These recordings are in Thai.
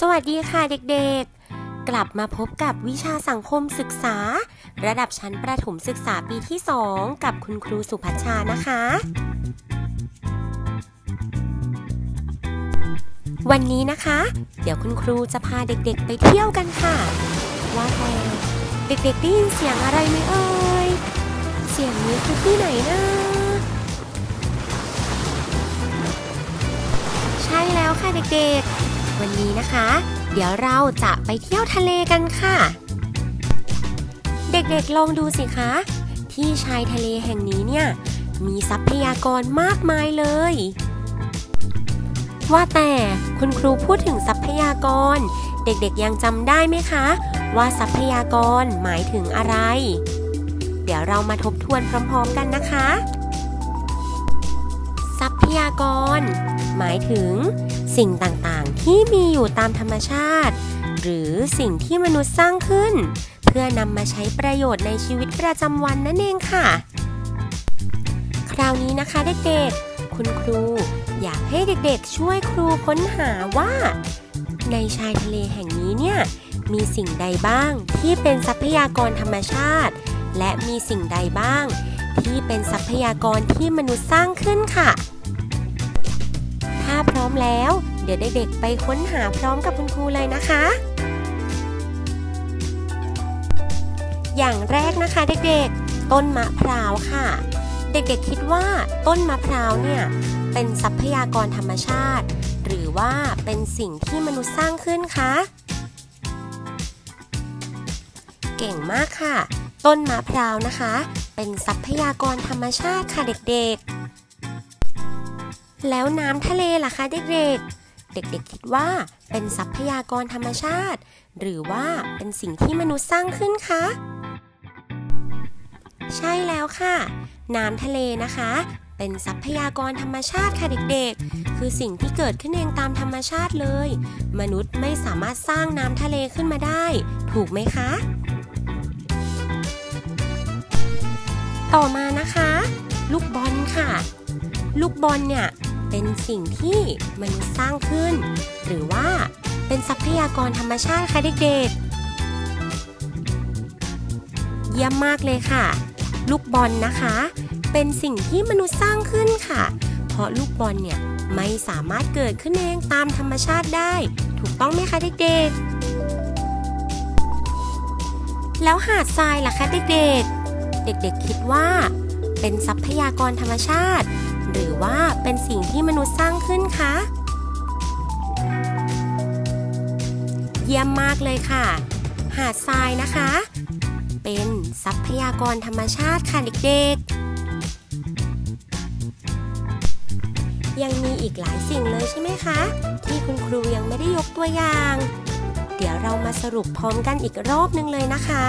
สวัสดีค่ะเด็กๆ กลับมาพบกับวิชาสังคมศึกษา ระดับชั้นประถมศึกษาปีที่ 2 กับคุณครูสุพัชชานะคะ วันนี้นะคะ เดี๋ยวคุณครูจะพาเด็กๆไปเที่ยวกันค่ะ ว่าแต่เด็กๆได้ยินเสียงอะไรไหมเอ่ย เสียงนี้คือที่ไหนนะใช่แล้วค่ะเด็กๆ วันนี้นะคะ เดี๋ยวเราจะไปเที่ยวทะเลกันค่ะ เด็กๆลองดูสิคะ ที่ชายทะเลแห่งนี้เนี่ย มีทรัพยากรมากมายเลย ว่าแต่คุณครูพูดถึงทรัพยากร เด็กๆยังจำได้ไหมคะ ว่าทรัพยากรหมายถึงอะไร เดี๋ยวเรามาทบทวนพร้อมๆกันนะคะ ทรัพยากร หมายถึง สิ่งต่างๆ ที่มีอยู่ตามธรรมชาติ หรือสิ่งที่มนุษย์สร้างขึ้น เพื่อนำมาใช้ประโยชน์ในชีวิตประจำวันนั่นเองค่ะ คราวนี้นะคะเด็กๆ คุณครูอยากให้เด็กๆ ช่วยครูค้นหาว่า ในชายทะเลแห่งนี้เนี่ยมีสิ่งใดบ้างที่เป็นทรัพยากรธรรมชาติ และมีสิ่งใดบ้าง ที่เป็นทรัพยากรที่มนุษย์สร้างขึ้นค่ะ แล้ว เดี๋ยวเด็กๆไปค้นหาพร้อมกับคุณครูเลยนะคะ อย่างแรกนะคะเด็กๆ ต้นมะพร้าวค่ะ เด็กๆคิดว่าต้นมะพร้าวเนี่ยเป็นทรัพยากรธรรมชาติ หรือว่าเป็นสิ่งที่มนุษย์สร้างขึ้นคะเก่งมากค่ะ ต้นมะพร้าวนะคะ เป็นทรัพยากรธรรมชาติค่ะเด็กๆ แล้วน้ำทะเลล่ะคะเด็กๆ เด็กๆคิดว่าเป็นทรัพยากรธรรมชาติ หรือว่าเป็นสิ่งที่มนุษย์สร้างขึ้นคะใช่แล้วค่ะ น้ำทะเลนะคะ เป็นทรัพยากรธรรมชาติค่ะเด็กๆ คือสิ่งที่เกิดขึ้นเองตามธรรมชาติเลย มนุษย์ไม่สามารถสร้างน้ำทะเลขึ้นมาได้ ถูกไหมคะ ต่อมานะคะ ลูกบอลค่ะ ลูกบอลเนี่ย เป็นสิ่งที่มนุษย์สร้างขึ้น หรือว่าเป็นทรัพยากรธรรมชาติค่ะเด็กๆ เยี่ยมมากเลยค่ะ ลูกบอลนะคะ เป็นสิ่งที่มนุษย์สร้างขึ้นค่ะ เพราะลูกบอลเนี่ยไม่สามารถเกิดขึ้นเองตามธรรมชาติได้ ถูกต้องไหมคะเด็กๆ แล้วหาดทรายล่ะคะเด็กๆ เด็กๆคิดว่า เป็นทรัพยากรธรรมชาติ หรือว่าเป็นสิ่งที่มนุษย์สร้างขึ้นคะ เยี่ยมมากเลยค่ะ หาดทรายนะคะ เป็นทรัพยากรธรรมชาติค่ะเด็กๆ ยังมีอีกหลายสิ่งเลยใช่ไหมคะ ที่คุณครูยังไม่ได้ยกตัวอย่าง เดี๋ยวเรามาสรุปพร้อมกันอีกรอบนึงเลยนะคะ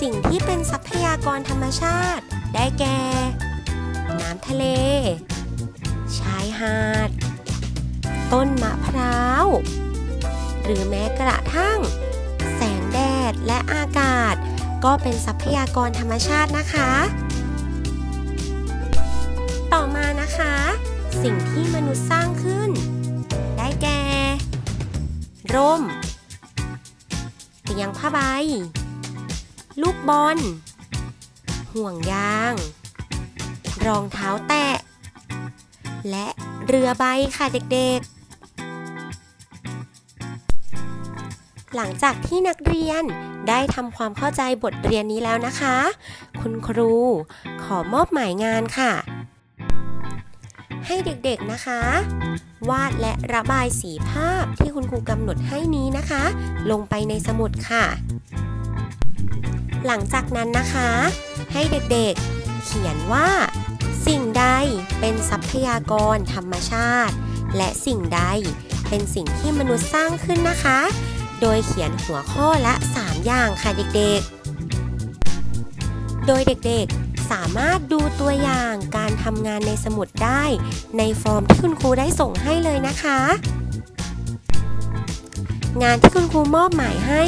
สิ่งที่เป็นทรัพยากรธรรมชาติ ได้แก่ น้ำทะเล ชายหาด ต้นมะพร้าว หรือแม้กระทั่ง แสงแดดและอากาศ ก็เป็นทรัพยากรธรรมชาตินะคะ ต่อมานะคะ สิ่งที่มนุษย์สร้างขึ้น ได้แก่ ร่ม เตียงผ้าใบ ลูกบอล ห่วงยาง รองเท้าแตะ และเรือใบค่ะเด็กๆ หลังจากที่นักเรียนได้ทำความเข้าใจบทเรียนนี้แล้วนะคะ คุณครูขอมอบหมายงานค่ะ ให้เด็กๆนะคะ วาดและระบายสีภาพที่คุณครูกำหนดให้นี้นะคะ ลงไปในสมุดค่ะ หลังจากนั้นนะคะ ให้เด็กๆ เขียนว่า สิ่งใดเป็นทรัพยากรธรรมชาติ และสิ่งใดเป็นสิ่งที่มนุษย์สร้างขึ้นนะคะ โดยเขียนหัวข้อละ 3 อย่างค่ะเด็กๆ โดยเด็กๆ สามารถดูตัวอย่างการทำงานในสมุดได้ ในฟอร์มที่คุณครูได้ส่งให้เลยนะคะ งานที่คุณครูมอบหมายให้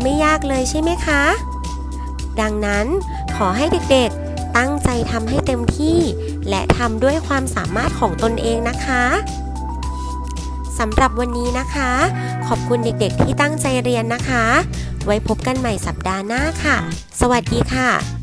ไม่ยากเลยใช่ไหมคะ ดังนั้น ขอให้เด็กๆ ตั้งใจทำให้เต็มที่ และทำด้วยความสามารถของตนเองนะคะสำหรับวันนี้นะคะ ขอบคุณเด็กๆที่ตั้งใจเรียนนะคะ ไว้พบกันใหม่สัปดาห์หน้าค่ะ สวัสดีค่ะ